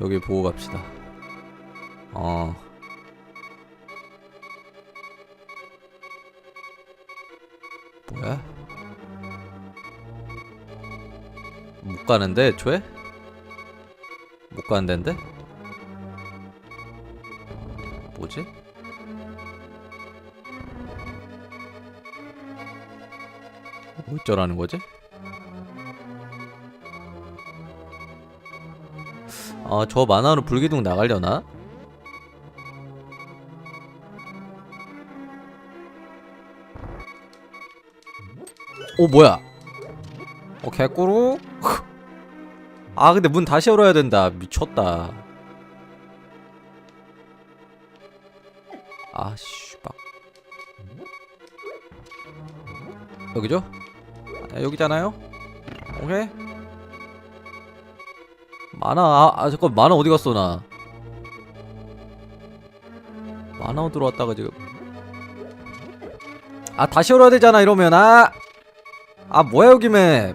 여기 보고 갑시다. 어. 뭐야? 못 가는데 애초에? 못 가는 데인데? 뭐지? 어쩌라는 거지? 아, 저 만화로 불기둥 나가려나? 오, 뭐야? 어, 개꾸루? 아, 근데 문 다시 열어야 된다. 미쳤다. 아, 씨발. 여기죠? 아, 여기잖아요? 오케이. 만화 아, 아 잠깐 만화 어디 갔어 나? 만화 들어왔다가 지금. 아 다시 열어야 되잖아 이러면. 아! 아 뭐야 여기 맵?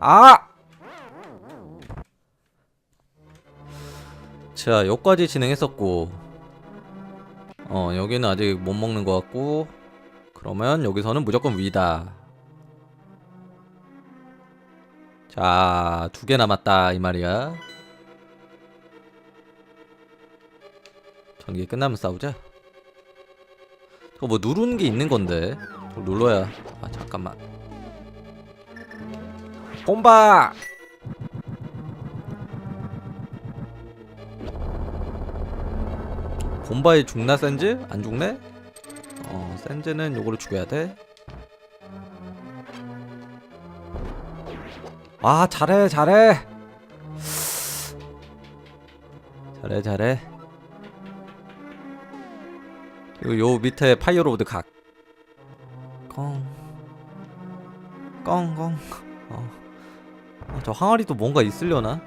아! 자 여기까지 진행했었고. 어 여기는 아직 못 먹는 것 같고. 그러면 여기서는 무조건 위다 자, 두 개 남았다 이 말이야. 전기 끝나면 싸우자. 저거 뭐 누르는 게 있는 건데. 저거 눌러야. 아 잠깐만. bomba. 봄바에 죽나 센즈? 안 죽네? 어 센즈는 요거를 죽여야 돼. 아 잘해 잘해. 잘해 잘해. 그리고 요 밑에 파이어로드 각. 꽁. 꽁꽁 어. 아, 저 항아리도 뭔가 있으려나?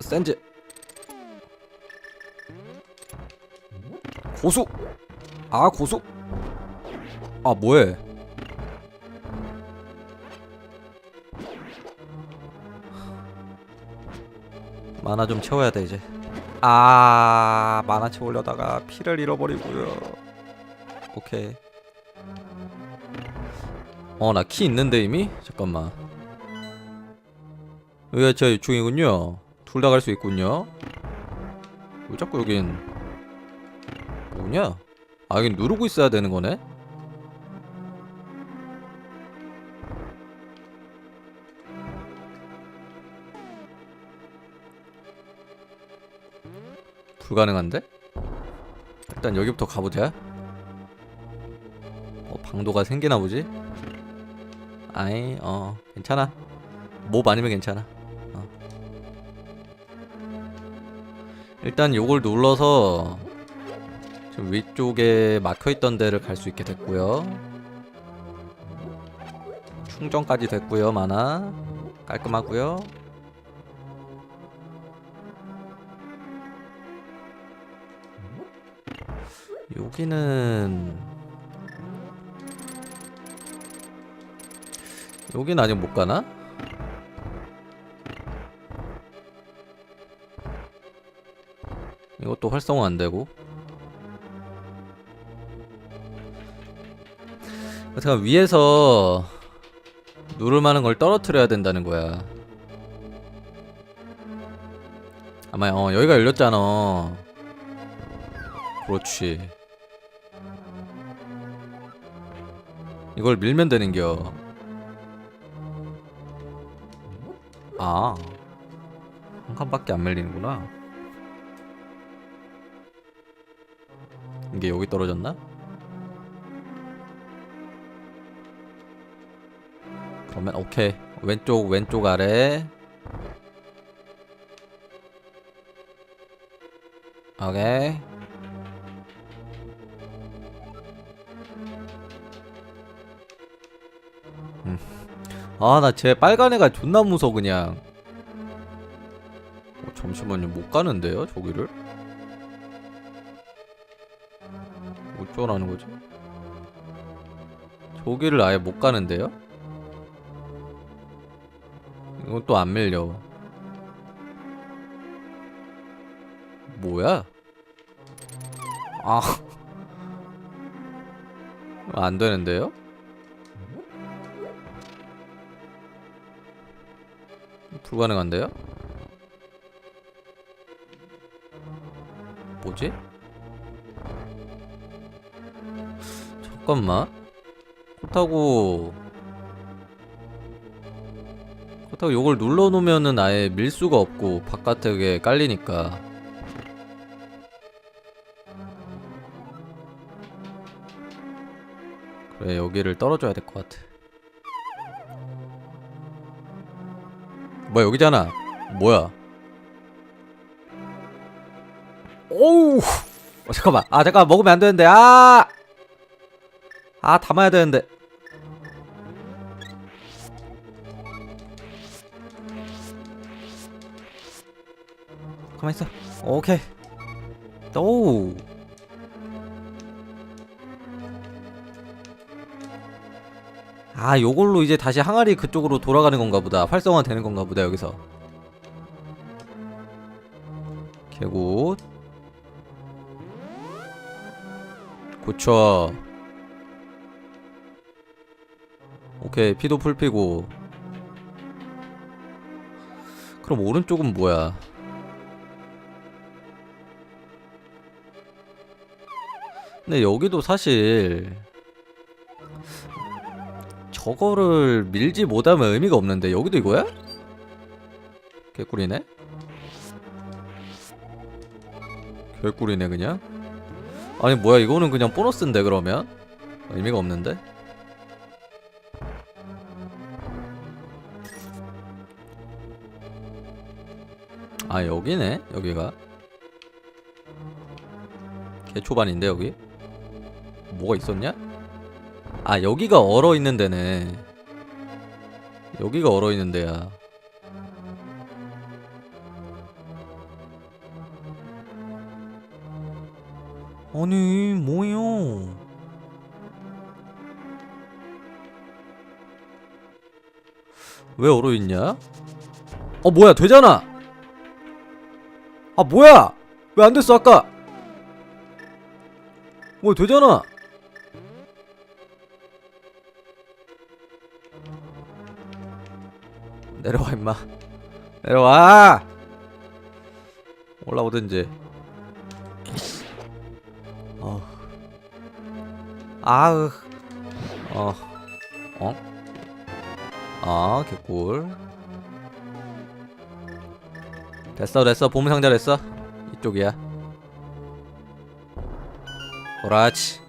센즈. 고수. 아 고수. 아 뭐해 만화 좀 채워야 돼 이제 아 만화 채우려다가 피를 잃어버리고요 오케이 어 나 키 있는데 이미? 잠깐만 여기가 제 중이군요 둘 다 갈 수 있군요 왜 자꾸 여긴 뭐냐? 아 여긴 누르고 있어야 되는 거네? 불가능한데? 일단 여기부터 가보자. 어, 방도가 생기나 보지? 아이, 어, 괜찮아. 몹 아니면 괜찮아. 어. 일단 요걸 눌러서 지금 위쪽에 막혀있던 데를 갈 수 있게 됐고요. 충전까지 됐고요, 만화. 깔끔하고요. 여기는 여긴 아직 못 가나? 이것도 활성화 안 되고. 제가 위에서 누를 만한 걸 떨어뜨려야 된다는 거야. 아마 어 여기가 열렸잖아. 그렇지. 이걸 밀면 되는겨. 아, 한 칸밖에 안 밀리는구나. 이게 여기 떨어졌나? 그러면 오케이 왼쪽 왼쪽 아래 오케이 아나 쟤 빨간 애가 존나 무서 그냥 어, 잠시만요 못 가는데요 저기를 어쩌라는 거지 저기를 아예 못 가는데요 이건 또 안 밀려 뭐야? 아. 안 되는데요? 불가능한데요? 뭐지? 잠깐만. 그렇다고 그렇다고 요걸 눌러 놓으면은 아예 밀 수가 없고 바깥에 깔리니까 그래 여기를 떨어져야 될 것 같아 뭐야 여기잖아 뭐야 오우 어, 잠깐만 아 잠깐 먹으면 안 되는데 아 아, 담아야 되는데. 가만 있어. 오케이. 오. 아, 요걸로 이제 다시 항아리 그쪽으로 돌아가는 건가 보다. 활성화 되는 건가 보다, 여기서. 개굿. 고쳐. 오케이 피도 풀피고 그럼 오른쪽은 뭐야 근데 여기도 사실 저거를 밀지 못하면 의미가 없는데 여기도 이거야? 개꿀이네? 개꿀이네 그냥? 아니 뭐야 이거는 그냥 보너스인데 그러면? 의미가 없는데? 아 여기네 여기가. 개 초반인데 여기? 뭐가 있었냐? 아 여기가 얼어 있는 데네. 여기가 얼어 있는 데야. 아니 뭐예요? 왜 얼어 있냐? 어 뭐야 되잖아! 아 뭐야! 왜 안 됐어 아까? 뭐 되잖아 내려와 임마. 내려와! 올라오든지 어. 아으. 어. 어? 아 개꿀. 됐어 됐어. 보물상자 됐어. 이쪽이야. 그렇지.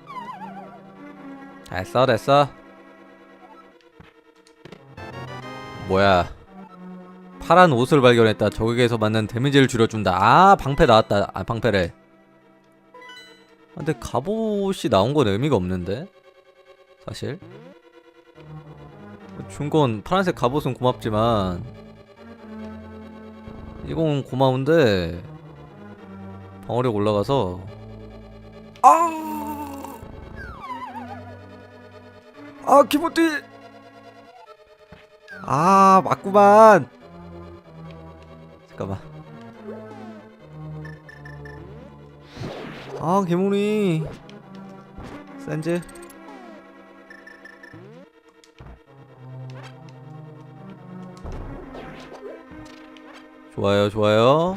됐어 됐어. 뭐야 파란 옷을 발견했다. 적에게서 맞는 데미지를 줄여준다. 아 방패 나왔다. 아 방패래. 아, 근데 갑옷이 나온 건 의미가 없는데? 사실. 준 건 파란색 갑옷은 고맙지만 이건 고마운데 방어력 올라가서. 아! 아 기모띠! 아 맞구만 아 개모리 센즈 좋아요 좋아요.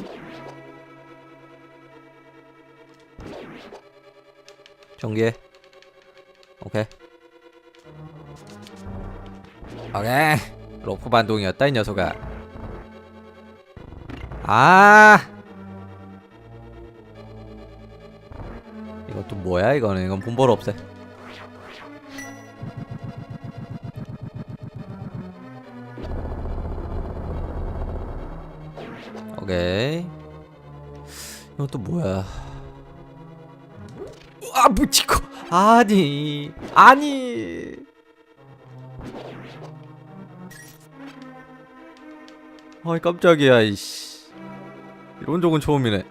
전개. 오케이. 오케이. 로프 반동이었다 이 녀석아. 아 또 뭐야 이거는? 이건 본벌 없애. 오케이. 또 뭐야? 아 묻히고. 아니 아니. 아이 깜짝이야 이씨. 이런 적은 처음이네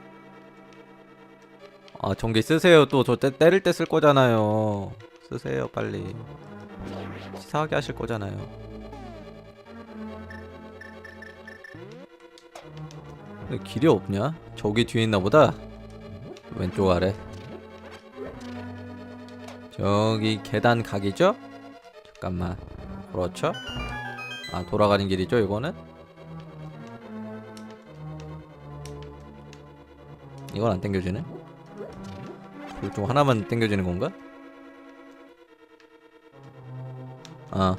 아 전기 쓰세요 또 저 때릴 때 쓸 거잖아요 쓰세요 빨리 치사하게 하실 거잖아요 길이 없냐? 저기 뒤에 있나 보다 왼쪽 아래 저기 계단 각이죠? 잠깐만 그렇죠? 아 돌아가는 길이죠 이거는? 이건 안 땡겨지네 둘중 하나만 땡겨지는 건가? 어.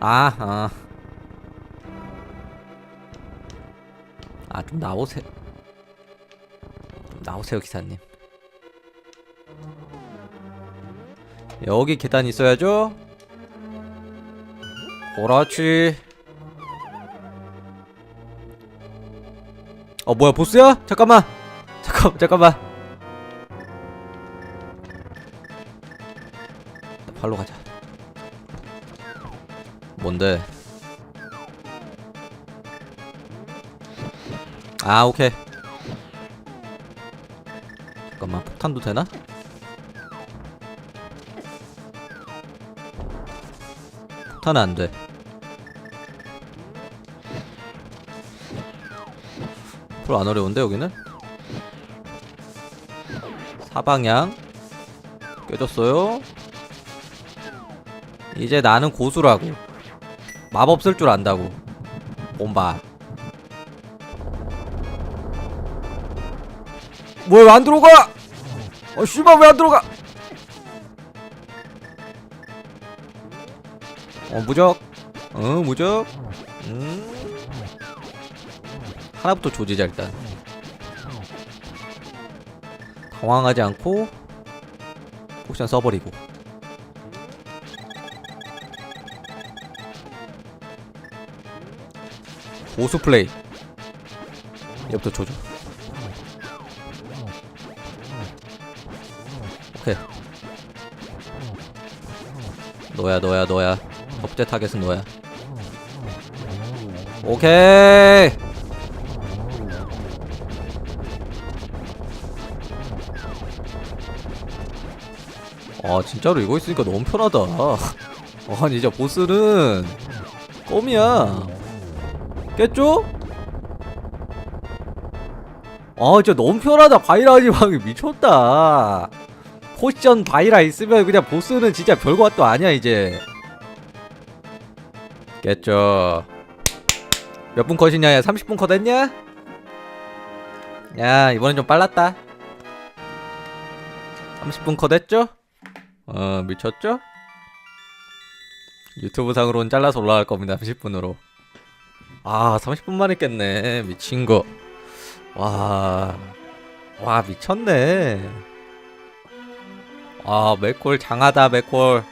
아, 아. 아, 좀 나오세요. 좀 나오세요, 기사님. 여기 계단 있어야죠? 그렇지. 어, 뭐야, 보스야? 잠깐만. 잠깐, 잠깐만. 발로 가자. 뭔데? 아 오케이. 잠깐만 폭탄도 되나? 폭탄은 안 돼. 별로 안 어려운데 여기는? 사방향 깨졌어요. 이제 나는 고수라고. 마법 쓸 줄 안다고. bomba 뭐야 왜 안 들어가? 어 씨발 왜 안 들어가? 어 무적. 어 무적. 음. 하나부터 조지자 일단 당황하지 않고 포션 써버리고. 고수 플레이. 얘부터 조져 오케이. 너야 너야 너야. 법제 타겟은 너야. 오케이 아 진짜로 이거 있으니까 너무 편하다. 아니 진짜 보스는 껌이야. 깼죠? 아 진짜 너무 편하다. 바이라지 방이 미쳤다. 포션 바이라 있으면 그냥 보스는 진짜 별것도 아니야 이제. 깼죠. 몇 분 컷이냐? 야 30분 컷 했냐? 야 이번엔 좀 빨랐다. 30분 컷 했죠? 어 미쳤죠? 유튜브 상으로는 잘라서 올라갈 겁니다 30분으로 아 30분 만에 깼네 미친 거. 와, 와 미쳤네. 아 맥콜 장하다 맥콜.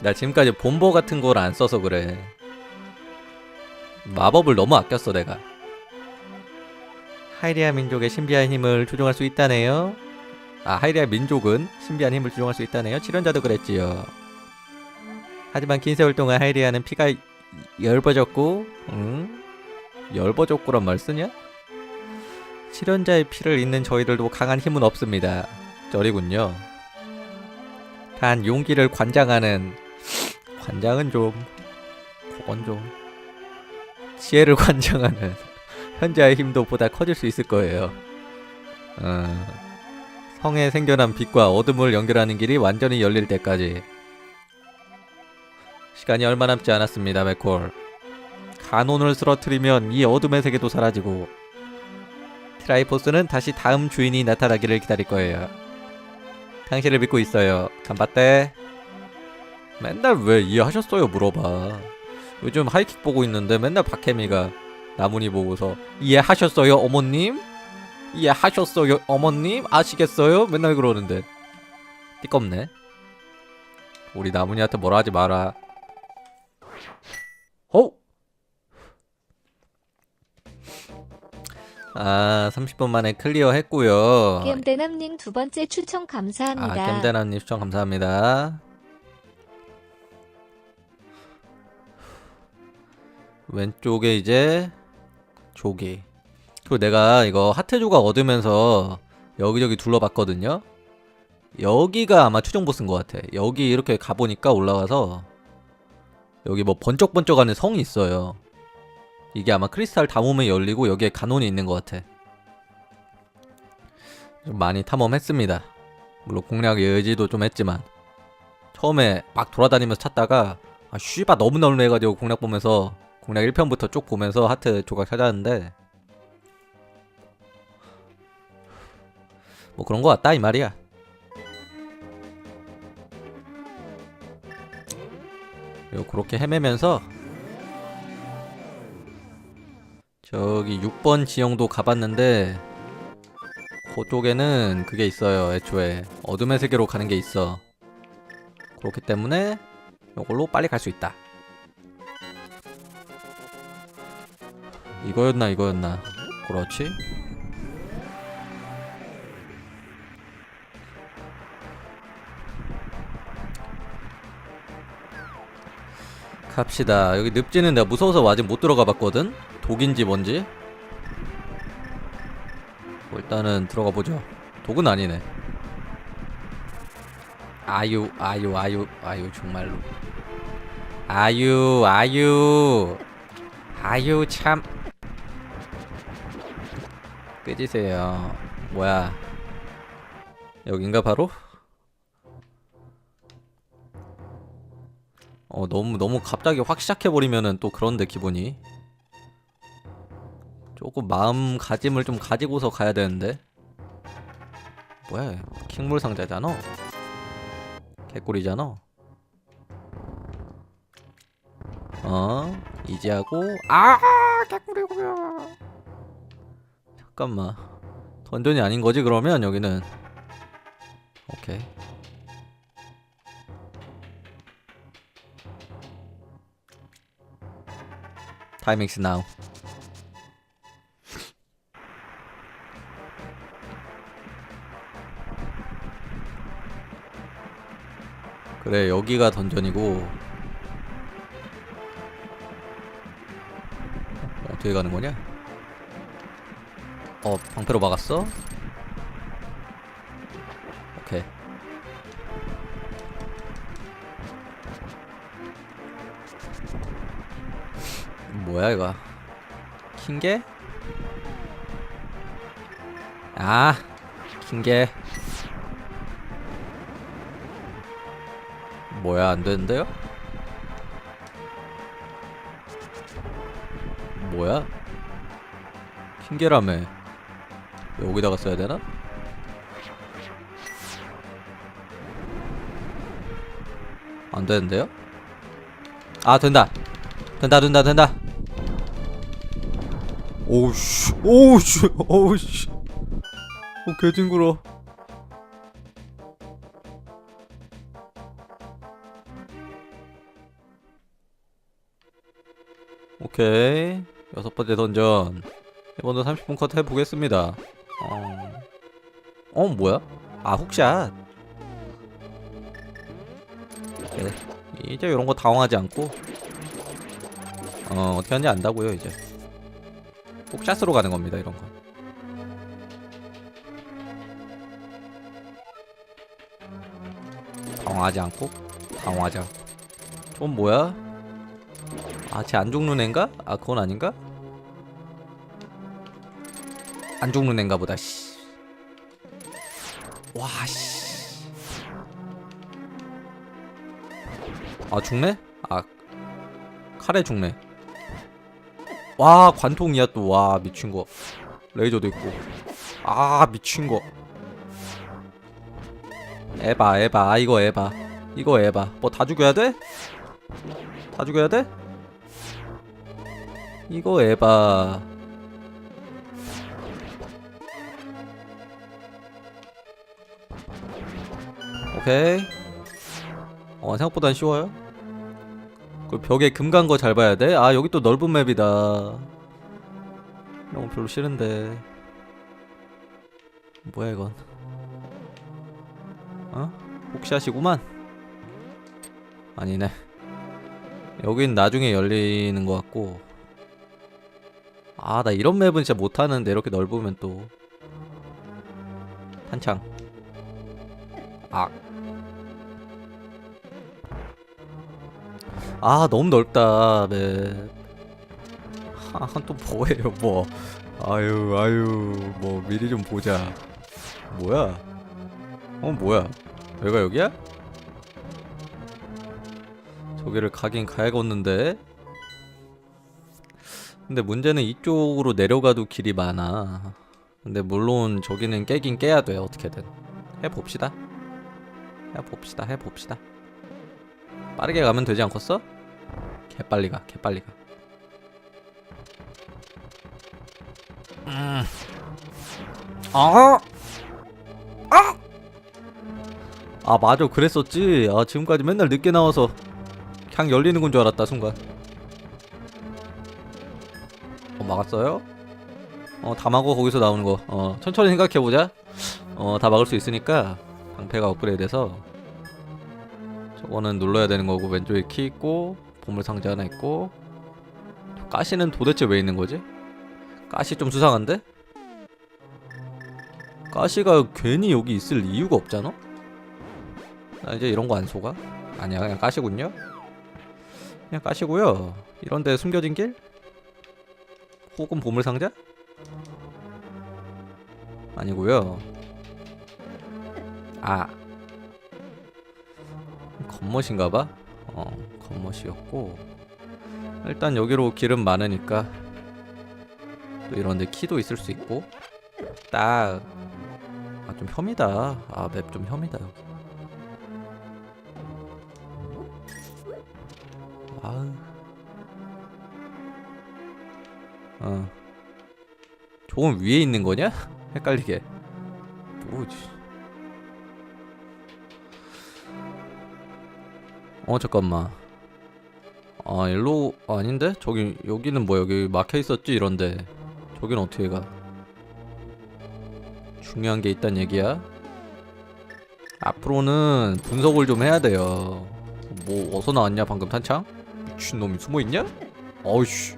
나 지금까지 본보 같은 걸 안 써서 그래. 마법을 너무 아꼈어 내가. 하이리아 민족의 신비한 힘을 조종할 수 있다네요. 아 하이리아 민족은 신비한 힘을 조종할 수 있다네요. 칠연자도 그랬지요. 하지만 긴 세월 동안 하이리아는 피가 열버졌고, 응? 열버졌고란 말 쓰냐? 실현자의 피를 잇는 저희들도 강한 힘은 없습니다. 저리군요. 단 용기를 관장하는 관장은 좀 그건 좀 지혜를 관장하는 현자의 힘도 보다 커질 수 있을 거예요. 어, 성에 생겨난 빛과 어둠을 연결하는 길이 완전히 열릴 때까지 시간이 얼마 남지 않았습니다, 맥콜. 간혼을 쓰러뜨리면 이 어둠의 세계도 사라지고 트라이포스는 다시 다음 주인이 나타나기를 기다릴 거예요. 당신을 믿고 있어요. 간바떼. 맨날 왜 이해하셨어요 물어봐. 요즘 하이킥 보고 있는데 맨날 박혜미가 나문이 보고서 이해하셨어요 어머님? 이해하셨어요 어머님? 아시겠어요? 맨날 그러는데 띠껍네. 우리 나문이한테 뭐라 하지 마라. 어? 아, 30분 만에 클리어 했고요. 겜대남님 두 번째 추천 아, 감사합니다. 겜대나님 추천 감사합니다. 왼쪽에 이제 조개. 그리고 내가 이거 하트 조각 얻으면서 여기저기 둘러봤거든요. 여기가 아마 최종 보스인 것 같아. 여기 이렇게 가보니까 올라가서 여기 뭐 번쩍번쩍하는 성이 있어요. 이게 아마 크리스탈 담으면 열리고 여기에 간혼이 있는 것 같아. 좀 많이 탐험했습니다. 물론 공략의 의지도 좀 했지만 처음에 막 돌아다니면서 찾다가 아 씨바 너무 넓네가지고 공략 보면서 공략 1편부터 쭉 보면서 하트 조각 찾았는데 뭐 그런 거 같다 이 말이야. 그리고 그렇게 헤매면서 저기 6번 지형도 가봤는데 그쪽에는 그게 있어요 애초에. 어둠의 세계로 가는 게 있어. 그렇기 때문에 이걸로 빨리 갈 수 있다. 이거였나 이거였나? 그렇지 갑시다 여기 늪지는 내가 무서워서 아직 못 들어가 봤거든 독인지 뭔지 뭐 일단은 들어가 보죠. 독은 아니네. 아유, 아유, 아유, 아유, 정말로. 아유, 아유, 아유, 참. 끄지세요. 뭐야? 여긴가 바로? 어 너무 너무 갑자기 확 시작해 버리면은 또 그런데 기분이. 조금 마음가짐을 좀 가지고서 가야 되는데. 뭐야 킹물 상자잖아. 개꿀이잖아. 어? 이지하고? 아 개꿀이고요 잠깐만. 던전이 아닌 거지 그러면? 여기는. 오케이 타이밍스 나우 그래 여기가 던전이고 어떻게 가는 거냐? 어 방패로 막았어? 뭐야 이거 킹게? 아 킹게 뭐야 안 되는데요? 뭐야? 킹계라며 여기다가 써야 되나? 안 되는데요? 아 된다 된다 된다 된다 오우씨 오우씨 오우씨. 오 개징그러. 오케이. 여섯 번째 던전. 이번도 30분 컷 해보겠습니다. 어... 어 뭐야? 아 훅샷. 오케이. 이제 이런 거 당황하지 않고. 어 어떻게 하는지 안다고요 이제 훅샷으로 가는 겁니다 이런 거 당황하지 않고 당황하지 않고 좀 뭐야? 아, 쟤 안 죽는 앤가? 아, 그건 아닌가? 안 죽는 앤가 보다, 씨. 와, 씨. 아, 죽네? 아, 칼에 죽네. 와, 관통이야, 또. 와, 미친 거. 레이저도 있고. 아, 미친 거. 에바, 에바. 아, 이거 에바. 이거 에바. 뭐 다 죽여야 돼? 다 죽여야 돼? 이거 에바 오케이 어 생각보단 쉬워요 그 벽에 금 간 거 잘 봐야 돼 아 여기 또 넓은 맵이다. 이런 거 별로 싫은데. 뭐야 이건? 어? 혹시하시구만. 아니네. 여긴 나중에 열리는 것 같고. 아 나 이런 맵은 진짜 못하는데 이렇게 넓으면 또. 한창. 아. 아 너무 넓다 맵 아, 또 뭐예요 뭐 아유 아유 뭐 미리 좀 보자 뭐야? 어 뭐야? 여기가 여기야? 저기를 가긴 가야겠는데. 근데 문제는 이쪽으로 내려가도 길이 많아. 근데 물론 저기는 깨긴 깨야 돼 어떻게든. 해봅시다. 해봅시다. 해봅시다. 빠르게 가면 되지 않겠어? 개빨리 가. 개빨리 가. 음. 아! 아! 아 맞아 그랬었지 아 지금까지 맨날 늦게 나와서 그냥 열리는 건 줄 알았다 순간 어 막았어요? 어다 막어 거기서 나오는 거어 천천히 생각해보자 어다 막을 수 있으니까 방패가 업그레이드 돼서 저거는 눌러야 되는 거고 왼쪽에 키 있고 보물 상자 하나 있고 가시는 도대체 왜 있는 거지? 가시 좀 수상한데? 가시가 괜히 여기 있을 이유가 없잖아? 나 이제 이런 거 안 속아? 아니야 그냥 가시군요 그냥 가시고요 이런 데 숨겨진 길? 혹은 보물상자? 아니고요 아 겉멋인가봐? 어 겉멋이었고 일단 여기로 길은 많으니까 또 이런 데 키도 있을 수 있고 딱! 아 좀 혐이다. 아 맵 좀 혐이다. 여기 아우. 어. 조금 위에 있는 거냐? 헷갈리게 어 잠깐만 아 일로 아, 아닌데? 저기 여기는 뭐 여기 막혀 있었지 이런데 저긴 어떻게 가 중요한 게 있단 얘기야 앞으로는 분석을 좀 해야 돼요 뭐 어디서 나왔냐 방금 탄창? 미친놈이 숨어있냐? 어이씨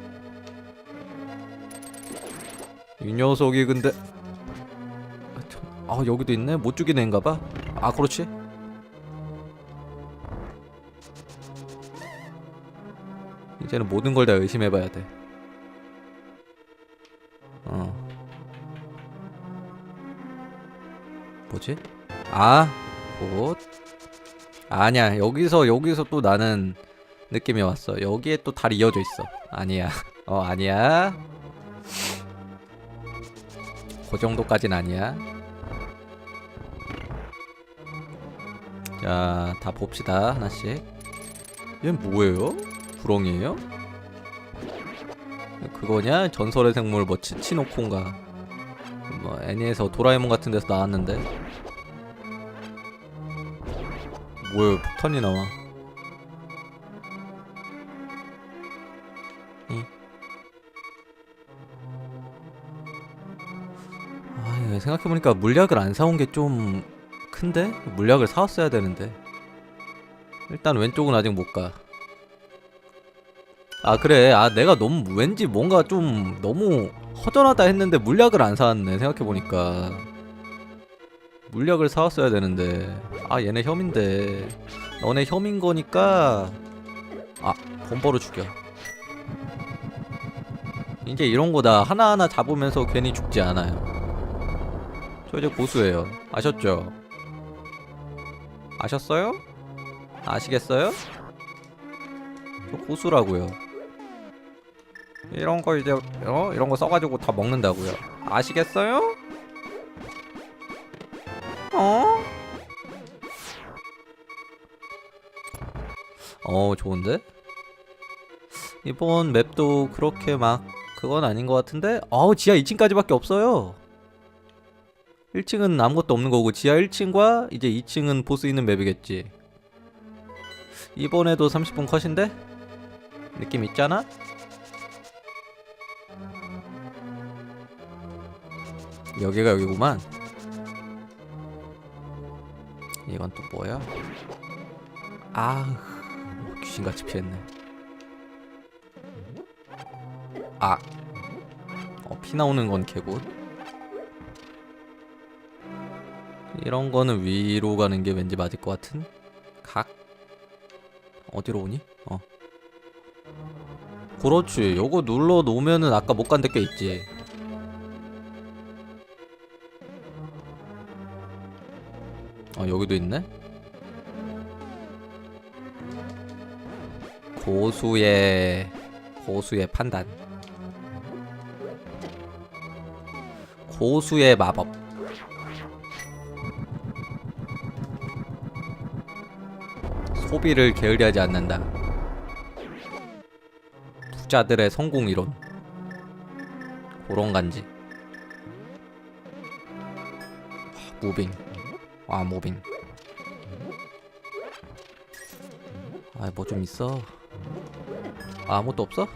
이 녀석이 근데 아, 참. 아 여기도 있네 못 죽이는 애인가봐 아 그렇지 이제는 모든 걸 다 의심해봐야 돼 어. 뭐지? 아, 곧. 아니야. 여기서 여기서 또 나는 느낌이 왔어. 여기에 또 다리 이어져 있어. 아니야. 어, 아니야. 그 정도까진 아니야. 자, 다 봅시다. 하나씩. 얘는 뭐예요? 구렁이에요? 그거냐? 전설의 생물 뭐 치치노콘가 뭐 애니에서 도라에몽 같은 데서 나왔는데 뭐야 폭탄이 나와 이. 아 생각해보니까 물약을 안 사온 게 좀 큰데? 물약을 사왔어야 되는데 일단 왼쪽은 아직 못가 아 그래. 아 내가 너무 왠지 뭔가 좀 너무 허전하다 했는데 물약을 안 사왔네 생각해보니까. 물약을 사왔어야 되는데. 아 얘네 혐인데. 너네 혐인 거니까. 아 범버로 죽여. 이제 이런 거다. 하나하나 잡으면서 괜히 죽지 않아요. 저 이제 고수예요. 아셨죠? 아셨어요? 아시겠어요? 저 고수라고요 이런 거 이제 어 이런 거 써가지고 다 먹는다고요. 아시겠어요? 어? 어 좋은데? 이번 맵도 그렇게 막 그건 아닌 것 같은데? 어우 지하 2층까지밖에 없어요. 1층은 아무것도 없는 거고 지하 1층과 이제 2층은 보스 있는 맵이겠지. 이번에도 30분 컷인데? 느낌 있잖아? 여기가 여기구만. 이건 또 뭐야? 아, 귀신같이 피했네. 아, 어, 피 나오는 건 개굿. 이런 거는 위로 가는 게 왠지 맞을 것 같은 각 어디로 오니? 어. 그렇지. 요거 눌러 놓으면은 아까 못 간 데 꽤 있지. 여기도 있네. 고수의 고수의 판단. 고수의 마법. 소비를 게으리하지 않는다. 부자들의 성공 이론. 그런 간지. 아, 무빙. 아. 아뭐 좀 있어. 아, 아무것도 없어?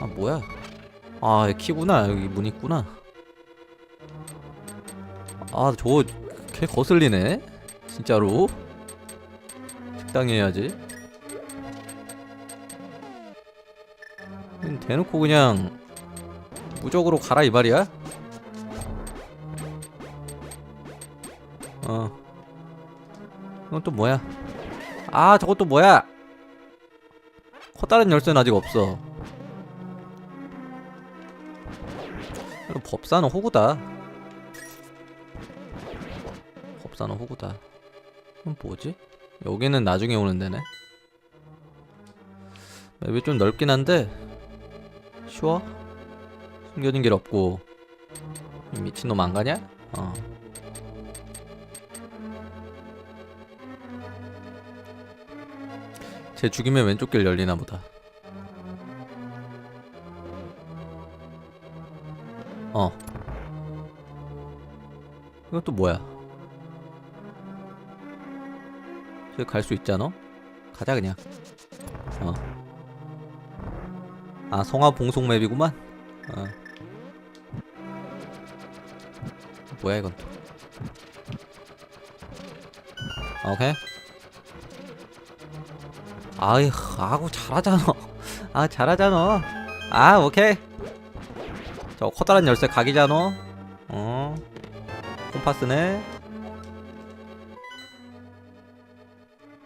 아 뭐야? 아 키구나 여기 문 있구나. 아 저거 개 거슬리네. 진짜로. 적당히 해야지. 그냥 대놓고 그냥 무적으로 가라 이 말이야? 이건 또 뭐야? 아 저것도 뭐야? 커다란 열쇠는 아직 없어. 이거 법사는 호구다. 법사는 호구다. 그럼 뭐지? 여기는 나중에 오는 데네. 맵이 좀 넓긴 한데 쉬워? 숨겨진 길 없고 이 미친놈 안 가냐? 어. 쟤 죽이면 왼쪽 길 열리나 보다. 어. 이건 또 뭐야? 저기 갈 수 있잖아? 가자 그냥. 어. 아 성화 봉송 맵이구만. 어. 뭐야 이건 또. 오케이. 아이 아고 잘하잖아. 아 잘하잖아. 아 오케이. 저 커다란 열쇠 각이잖아. 어. 콤파스네.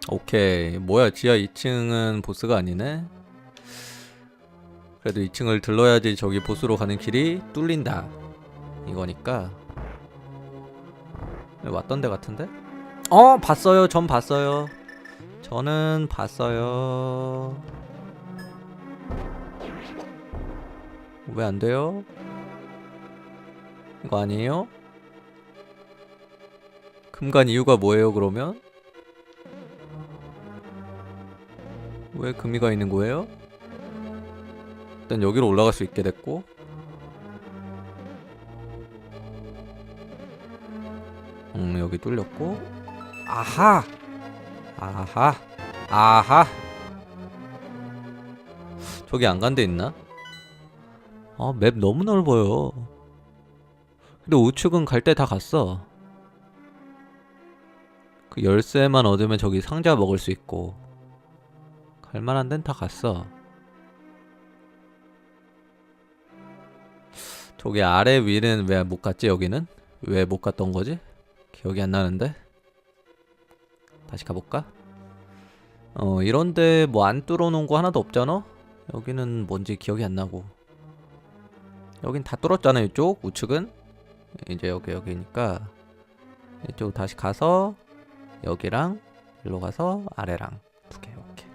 오케이. 뭐야 지하 2층은 보스가 아니네. 그래도 2층을 들러야지 저기 보스로 가는 길이 뚫린다. 이거니까. 왔던 데 같은데? 어 봤어요. 전 봤어요. 저는 봤어요. 왜 안 돼요? 이거 아니에요? 금간 이유가 뭐예요, 그러면? 왜 금이가 있는 거예요? 일단 여기로 올라갈 수 있게 됐고 음 여기 뚫렸고 아하 아하. 아하. 저기 안 간 데 있나? 아 맵 너무 넓어요. 근데 우측은 갈 때 다 갔어. 그 열쇠만 얻으면 저기 상자 먹을 수 있고. 갈만한 데는 다 갔어. 저기 아래 위는 왜 못 갔지 여기는? 왜 못 갔던 거지? 기억이 안 나는데 다시 가볼까? 어 이런데 뭐 안 뚫어놓은 거 하나도 없잖아? 여기는 뭔지 기억이 안 나고. 여긴 다 뚫었잖아 이쪽 우측은? 이제 여기 여기니까. 이쪽 다시 가서 여기랑 일로 가서 아래랑 두개 오케이.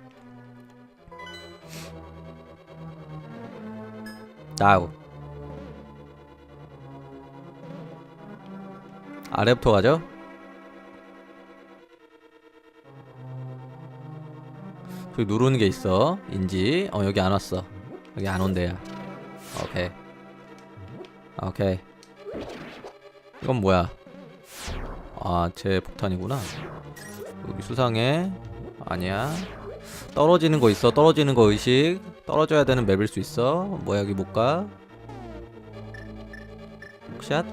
나우. 아래부터 가죠 저기 누르는 게 있어. 인지. 어 여기 안 왔어. 여기 안 온대야 오케이. 오케이. 이건 뭐야? 아제 폭탄이구나. 여기 수상해. 아니야. 떨어지는 거 있어. 떨어지는 거 의식. 떨어져야 되는 맵일 수 있어. 뭐야 여기 못가? 샷.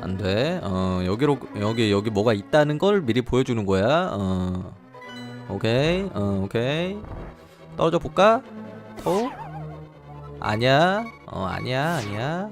안돼. 어 여기로 여기 여기 뭐가 있다는 걸 미리 보여주는 거야. 어 오케이 어 오케이. 떨어져 볼까? 어? 아니야. 어 아니야 아니야